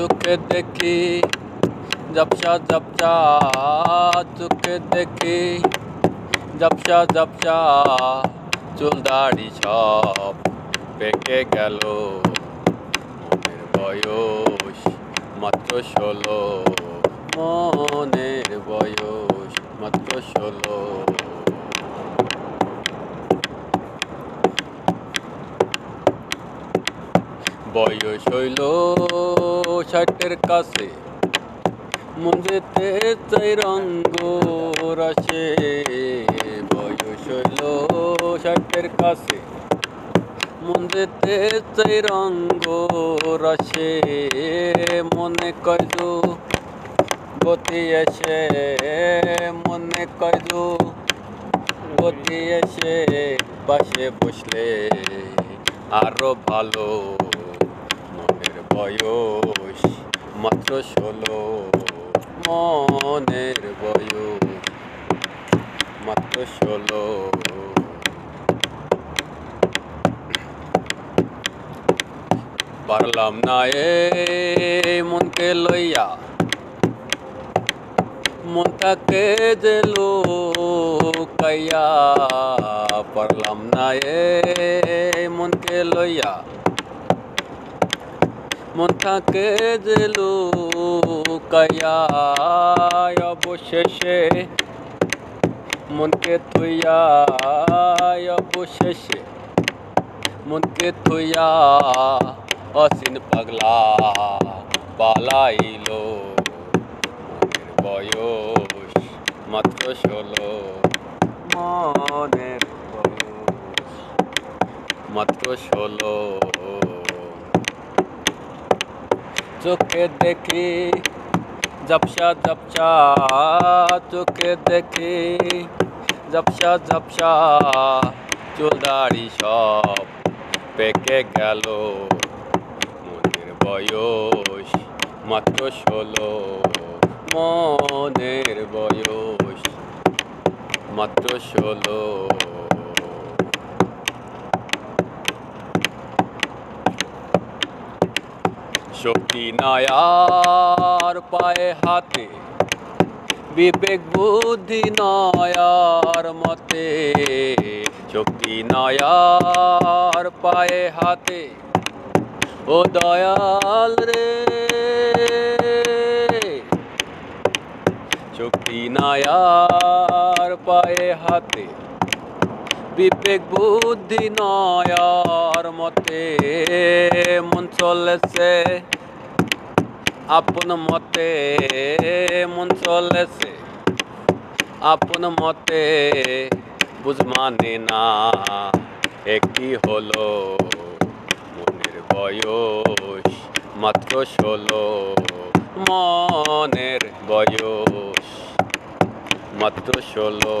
চোখে দেখি, ঝাপসা ঝাপসা চোখে দেখি, ঝাপসা ঝাপসা চুল দাড়ি সব পেকে গেল। মনের বয়স মাত্র ষোলো, মনের বয়স মাত্র ষোলো। বয়স হইল ষাটের কাছে। মন যেতে চাই রঙ্গ রাশে বয়স হইল ষাটের কাছে। মন যেতে চাই রঙ্গ রাশে মনে কয়দু গতি এসে। মনে কয়দু গতি এসে। পাশে বসলে আরও ভালো। বয়স, মাত্র ষোলো মনের বয়স, মাত্র ষোলো। পারলাম না এ মনকে লইয়া, মনটাকে যে লোকাইয়া, পারলাম না এ মনকে লইয়া। মনটাকে যে লোকাইয়া অবশেষে, মনকে থুইয়া অবশেষে, মনকে থুইয়া অসীন পাগলা পালাইলো। বয়স মাত্র ষোলো, মনের বয়স মাত্র ষোলো। চোখে দেখি, ঝাপসা ঝাপসা চোখে দেখি, ঝাপসা ঝাপসা চুল দাড়ি সব পেকে গেল। মনের বয়স মাত্র ষোলো, মনের বয়স মাত্র ষোলো। শক্তি নয়ার পায়ে হাতে, বিবেক বুদ্ধি নয়ার মতে। শক্তি নয়ার পায়ে হাতে, ও দয়াল রে। শক্তি নয়ার পায়ে হাতে বিবেক বুদ্ধি নয়ার মতে মন চলেছে। আপন মতে মন চলেছে। আপন মতে বুঝ মানে না, একটি হলো মনের বয়স, মাত্র ষোলো মনের বয়স, মাত্র ষোলো